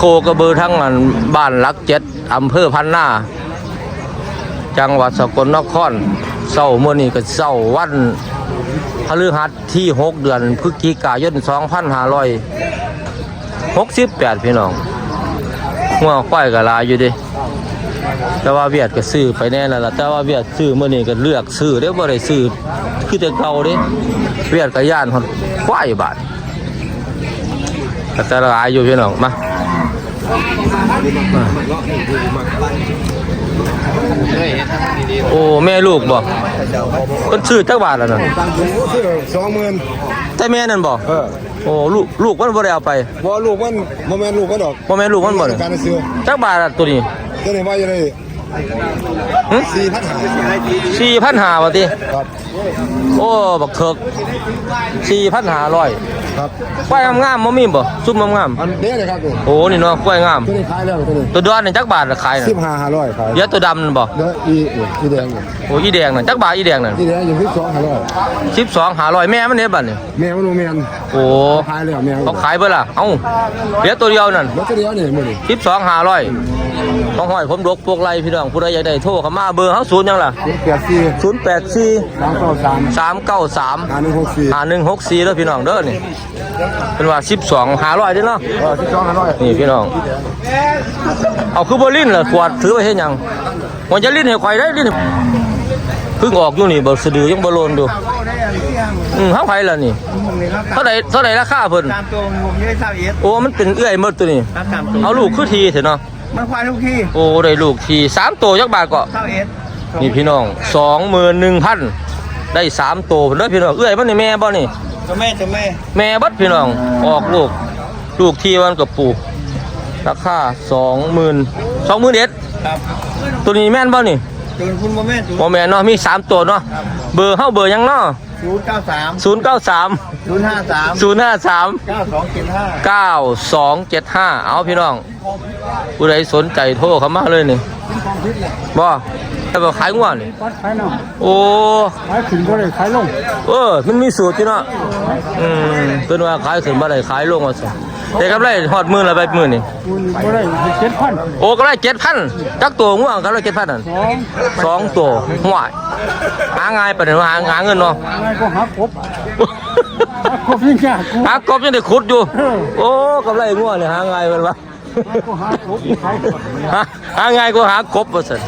โคกระเบือทั้งอันบ้านลักเจ็ดอำเภอพันนาจังหวัดสกลนครเศร้าเมื่อนี้ก็เศร้าวันพฤหัสที่ 6 เดือนพฤศจิกายน 2568 พี่น้องหัวควายก็ลายอยู่ดิแต่ว่าเวียดก็ซื้อไปแน่แล้วล่ะแต่ว่าเวียดซื้อเมื่อนี้ก็เลือกซื้อเด้บ่ได้ซื้อคือแต่เก่าด้เวียดก็ย่านฮอดควายบาทแต่ละลายอยู่พี่น้องมา โอ้ แม่ลูกบ่เพิ่นซื้อจักบาทแล้วน่ะซื้อสองหมื่นแต่แม่นั่นบ่เออโอ้ลูกลูกมันบ่ได้เอาไปบ่ลูกมันบ่แม่นลูกมันดอกบ่แม่นลูกมันบ่กาเนี่ยรซื้อจักบาทละตัวนี้ตัวนี้ว่าอยู่ได้หึสี่พันหา4,500ว่าติครับ โอ้บักเถิก4,500ครับควายงามๆบ่มีบ่ซุ่มงามอันเด้เลยครับตัวๆโอ้นี่เนาะควายงามนี้ขายแล้วตัวนี้ตัวดอนนี่จักบาทละขายน่ะสิบห้าห้าร้อยขายเดี๋ยวตัวดำนั่นบ่เด้ออีอีแดงอยู่โอ้อีแดงน่ะจักบาทอีแดงนั่นอีแดงอยู่ที่สองห้าร้อย12 500แม่มันเด้บัดนี่แม่มันโนแมนโอ้ขายแล้วแม่เขาขายเบิดล่ะเอ้าเดี๋ยวตัวเดียวนั่นรถตัวเดียวนี่มื้อนี้12 500ต้องห้อยผมดกพวกไรพี่น้องผู้ใดอยากได้โทรเข้ามาเบอร์เฮาศูนย์หยังล่ะแปดสี่084สามเก้าสาม393ห้าหนึ่งหกสี่หาหนึ่งหกสี่แล้วพี่น้องเด้อนี่เป็นว่าสิบสองหาร้อยเด้อเนาะเออสิบสองห้าร้อยนี่พี่น้องเอาคือบ่ลิ้นล่ะขวดถือไว้เฮ็ดหยังมันจะลิ้นให้ข่อยได้ลิ้นให้เพิ่งออกอยู่นี่บ่สะดือยังบ่โลนดู อืมเฮาไผล่ะนี่เท่าใดเท่าใดราคาเพิ่นตามตัวผมไม่ได้ทราบเอสโอ้ มันเป็นเอื้อยหมดตัวนี้ ตามตัวเอาลูกคือทีเถอะเนาะ มันควายทุกที่โอ้ ได้ลูกทีสามตัวจักบาทก็เท่าเอสนี่พี่น้อง21,000ได้สามตัวเพิ่นเด้อพี่น้อง เอื้อยมันนี่แม่บ่นี่ จะแม่จะแม่แม่บัดพี่น้อง ออกลูก ลูกที่วันกับปู่ราคาสองหมื่นสองหมื่นเอ็ดครับตัวนี้แม่นบ่นี่จูนคุณโมแม่จูนบ่แม่นเนาะมีสามตัวเนาะ เบอร์เฮาเบอร์หยังเนาะ ศูนย์เก้าสามศูนย์เก้าสามศูนย์ห้าสามศูนย์ห้าสามเก้าสองเจ็ดห้าเก้าสองเจ็ดห้าเอาพี่น้องผู้ใดสนใจโทรเข้ามาเลยนี่บ่แต่บ่ขายงัวนี่วัดขายเนาะโอ้ขายขึ้นก็เลยขายลง เออ มันมีสูตรอยู่เนาะอืมเพิ่นว่าขายขึ้นบ่ได้ขายลงว่าซั่ นแต่กำไรฮอดมื้อละใบมื้อนี่คุณก็ได้เจ็ดพันโอ้ก็ได้เจ็ดพันจักตัวง่วงก็ได้เจ็ดพันนั่นสองสองตัวห่วยหาง่ายปะเนี่ยหาหาเงินเนาะนายก็หากบหากบยิ่งยากกูหากบยังได้ขุดอยู่ โอ้กำไรง่วงเนี่ยหาง่ายเป็นวะก็หากบขายก่อนหาหาง่ายก็หากบว่าซั่น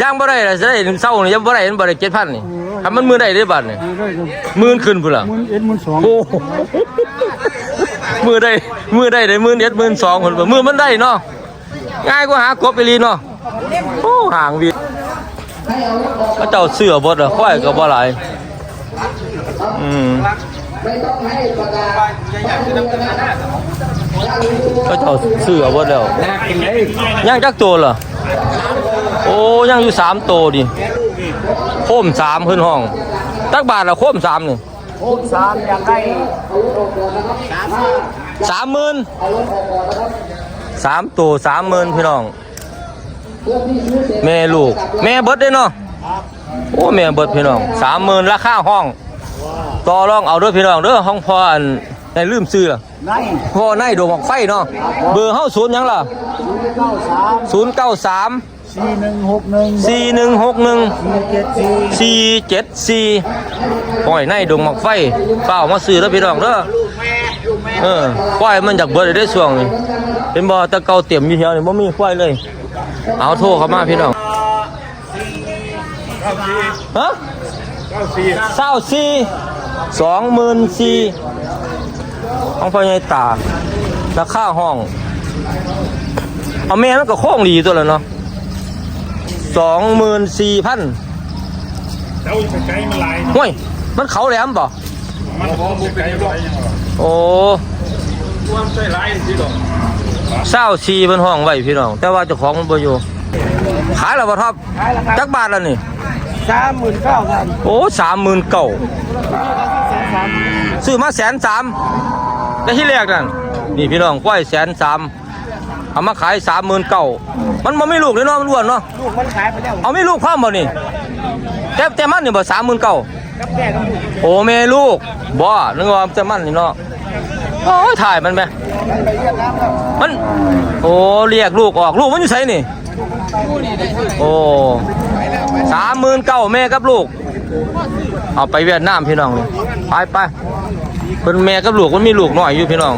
ย่างบ่ได้ล่ะสิได้ถึงเช้านี่ยังบ่ได้มันบ่ได้เจ็ดพันนี่ถ้ามันมือได้ได้บัดนี่มีได้ก็หมื่นขึ้นพุ่นล่ะหมื่นเอ็ดหมื่นสองโอ้ มือได้ มือได้ได้มื่นเอ็ดมื่นสองพุ่นบ่มือมันได้เนาะง่ายกว่าหากบไปลีเนาะโอ้ห่างวีก็เจ้าเสือบดอะควายก็บ่หลายอืมก็เจ้าเสือบดแล้วย่างจักตัวเหรอโอ้ย่างอยู่สามตัวดิโคมสามขึ้นห้องตักบาทละโคมสามนี่ หกสามอยากได้สามหมื่นสามตัวสามหมื่นพี่น้อง แม่ลูก แม่เบิดได้เนาะโอ้แม่เบิดพี่น้องสามหมื่นราคาห้อง ต่อรองเอาเด้วยพี่น้องเด้อห้องพออันในลืมซื้อล่ะได้พ่อในดวงออกไฟเนาะเบอร์เฮาศูนย์หยังล่ะเก้าสามศูนย์เก้าสาม สี่หนึ่งหกหนึ่งสี่หนึ่งหกหนึ่งสี่เจ็ดสี่สี่เจ็ดสี่ปล่อยในดวงออกไฟเปล่ามาซื้อแล้วพี่น้องเด้อเออควายมันจากเบิดได้ช่วงนี้เป็นบ่อตะเกาเต็มอยู่แถวนี่บ่มีควายเลย เอาโทรเข้ามาพี่น้องฮะเศร้าสี่สองหมื่นสี่ของพ่อใหญ่ตาราคาห้อง เอาแม่มันก็โค้งดีตัวแล้วเนาะ สองหมื่นสี่พันเจ้าไปไกลมันหลายห้วยมันเขาแหลมบ่มันพอบุกไกลบ่อยโอ้ความใช่หลายสิดอกเศร้าสี่เป็นห้องไว้พี่น้อง แต่ว่าเจ้าของมันบ่อยู่ขายแล้วบ่ท็อปจักบาทแล้วนี่สามหมื่นเก้าพันโอ้สามหมื่นเก่าซื้อมาแสนสามได้ที่แรกนั่นนี่พี่น้องกล้วยแสนสาม เอามาขายสามหมื่นเก่ามันมันไม่ลูกเลยเนาะมันอ้วนเนาะลูกมันขายไปแล้วเอาไม่ลูกพร้อมบ่นี่แต่แต่มันนี่บ่สามหมื่นเก่ากับแก่กับลูกโอ้แม่ลูกบ่นึกว่าแต่มันนี่เนาะโอ้ยถ่ายมันไปมันโอ้เรียกลูกออกลูกมันอยู่ไสนี่โอ้สามหมื่นเก้าแม่กับลูก เอาไปเวียดนามพี่น้องนี่ไปไปเป็นแม่กับลูกมันมีลูกน้อยอยู่พี่น้อง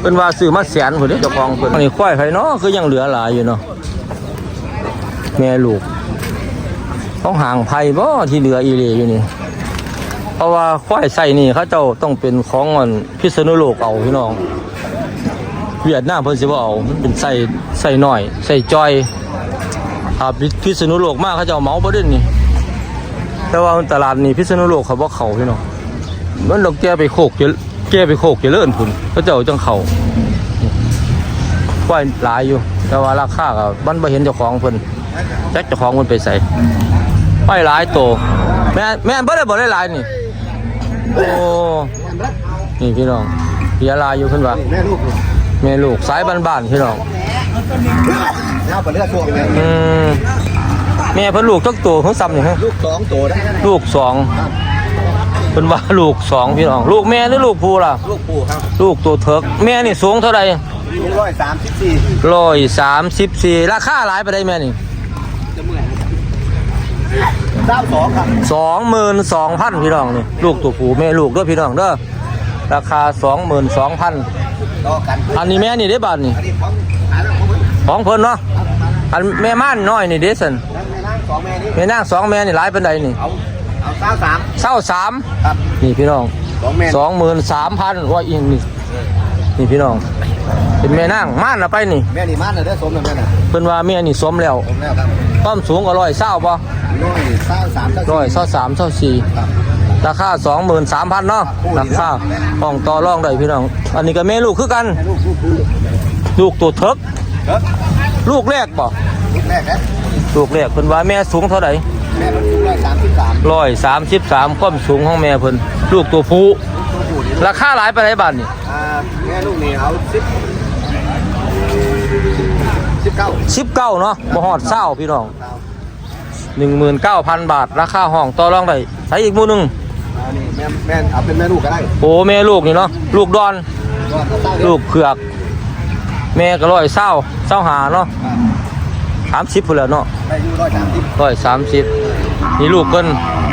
เป็นว่าซื้อมาแสนคนนี้เจ้าของเพิ่นอันนี้ควายไผเนาะคือยังเหลือหลายอยู่เนาะแม่ลูกต้องห่างไผ่บ่ที่เหลืออีเหลอยู่นี่เพราะว่าควายใส่นี่เขาเจ้าต้องเป็นของอันพิษณุโลกเอาพี่น้อง เวียดนามเพิ่นสิบ่เอาเป็นใส่ใส่หน้อยใส่จอยอ่าพิษณุโลกมากเขาเจ้าเมาบ่ได้นี่แต่ว่าตลาดนี่พิษณุโลกเขาบ่เข้าพี่น้องมันต้องแก้ไปโคกเจริญ แก้ไปโคกเจริญพุ่นเขาเจ้าจังเข้าควายหลายอยู่ แต่ว่าราคาก็มันบ่เห็นเจ้าของเพิ่นจักเจ้าของเพิ่นไปใส่ควายหลายโต แม่แม่นบ่ได้บ่ได้หลายนี่ โอ้ นี่พี่น้องเบียร์ลายอยู่เพิ่นว่าแม่ลูกแม่ลูกสายบ้านๆพี่น้องเน่าไปเลือดช่วงเลยอืมแม่เพิ่นลูกจักตัวเพิ่นซ้ำนี่ฮะลูกสองตัวได้ลูกสอง เพิ่นว่าลูกสองพี่น้อง ลูกแม่หรือลูกผู้ล่ะ ลูกปู่ครับลูกตัวเถิกแม่นี่สูงเท่าใดร้อยสามสิบสี่ร้อยสามสิบสี่ราคาหลายไปได้แม่นี่เก้าสองครับสองหมื่นสองพันพี่น้องนี่ลูกตัวผู้แม่ลูกเด้อพี่น้องเด้อราคาสองหมื่นสองพันต่อกันอันนี้แม่นี่ได้บาทนี่อันนี้ของหาแล้วของมึงของเพิ่นเนาะอันแม่ม่านน้อยนี่เด้สันแม่นั่งสองแม่นี้แม่นางสองแม่นี่หลายเป็นใดนี่เอา เอาเก้าสามเศร้าสามครับนี่พี่น้องสองแม่สองหมื่นสามพันว่าอีกนี่นี่พี่น้อง เป็นแม่นางม่านละไปนี่แม่นี่มันเลยได้อสมเลยแม่น่ะเพิ่นว่าแม่นี่สมแล้วผมแล้วครับความสูงก็ร้อยเศร้าป่ะร้อยเก้าสามเก้าร้อยเศร้าสามเศร้าสี่ครับ ราคาสองหมื่นสามพันเนาะราคาห้องต่อรองได้พี่น้อง อันนี้ก็แม่ลูกคือกันลูกลูกลูกลูกตัวเทิกครับลูกแรกป่ะลูกแรกนะลูกแรกเพิ่นว่าแม่สูงเท่าไหร่ แม่มันสูงร้อยสามสิบสามร้อยสามสิบสามความสูงของแม่เพิ่นลูกตัวผู้ตัวผู้นี่ราคาหลายไปไหนบ้านนี่อ่าแม่ลูกนี่เอาสิบสิบเก้าสิบเก้าเนาะบ่ฮอดเศร้าพี่น้องหนึ่งหมื่นเก้าพันบาท ราคาห้องต่อรองได้ใช้อีกหมูหนึงอันนี้แม่แม่เอาเป็นแม่ลูกก็ได้โอ้แม่ลูกนี่เนาะลูกดอนก็เต้าลูกเผือก แม่ก็ร้อยเศร้าเศร้าหาเนาะสามสิบพุ่นแหล้วเนาะได้อยู่ร้อยสามสิบร้อยสามสิบ นี่ลูกเพิ่น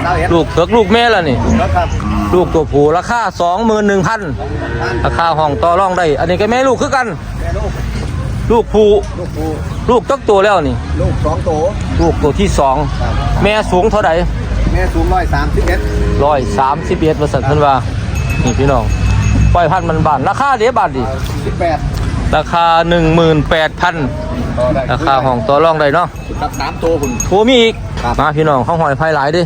เต้าเอ็ดลูกเผือกลูกแม่แล้วนี่ แล้วครับลูกตัวผู้ราคาสองหมื่นหนึ่งพันราคาห้องต่อรองได้ อันนี้ก็แม่ลูกคือกัน แม่ลูกลูกผู้ลูกปูลูกตักตัวแล้วนี่ ลูกสองโตลูกตัวที่สองครับแม่สูงเท่าไหร่ แม่สูงร้อยสามสิบเอ็ดร้อยสามสิบเอ็ดเปอร์เซ็นต์เพิ่นว่านี่พี่น้องปล่อยพันมันบาทราคาเดียบาทดิสิบแปด ราคาหนึ่งหมื่นแปดพันต่อได้ราคาห้องต่อรองได้เนาะครับสามโตคุณ โทรมีอีก ครับ มาพี่น้องเขาหอยไฟหลายเดิ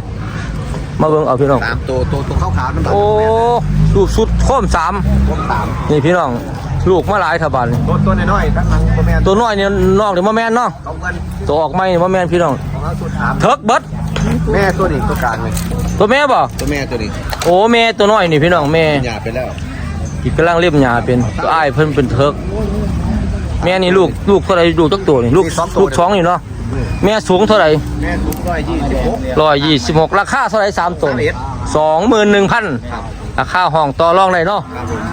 มาเบิ่งเอาพี่น้อง สามโตโตตัวขาวขาวๆนั่นโอ้ลูกสุดโค้มสามผมสามนี่พี่น้อง ลูกมาหลายทบานนี่ตัวตัวน้อยๆทั้งหลังตัวแม่ตัวน้อยเนี่ยนอกเดี๋ยวมาแม่นเนาะเขาเงินตัวออกไม่มาแม่นพี่น้องของเราสุดสามเทิกเบิดแม่ตัวนี้ตัวกลางเลยตัวแม่บ่ตัวแม่ตัวนี้โอ้แม่ตัวน้อยนี่พี่น้องแม่หยาบไปแล้ว อีกกำลังเรียบหยาเป็นตัวอ้ายเพิ่นเป็นเทิกแม่นี่ลูกลูกเท่าไหรลูกตักตัวนี่ลูกลูกช้องอยู่เนาะแม่สูงเท่าไหรแม่สูงร้อยยี่สิบหกร้อยยี่สิบหกราคาเท่าไหรสามตัวสองหมื่นหนึ่งพันราคาห้องต่อรองได้เนาะ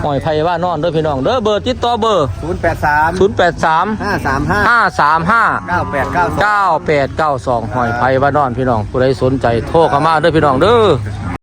หอยไผ่ว่านอนเด้อพี่น้องเด้อเบอร์ติดต่อเบอร์ศูนย์แปดสามศูนย์แปดสามห้าสามห้าห้าสามห้าเก้าแปดเก้าสองเก้าแปดเก้าสองหอยไผ่ว่านอนพี่น้องผู้ใดสนใจโทรเข้ามาเด้อพี่น้องเด้อ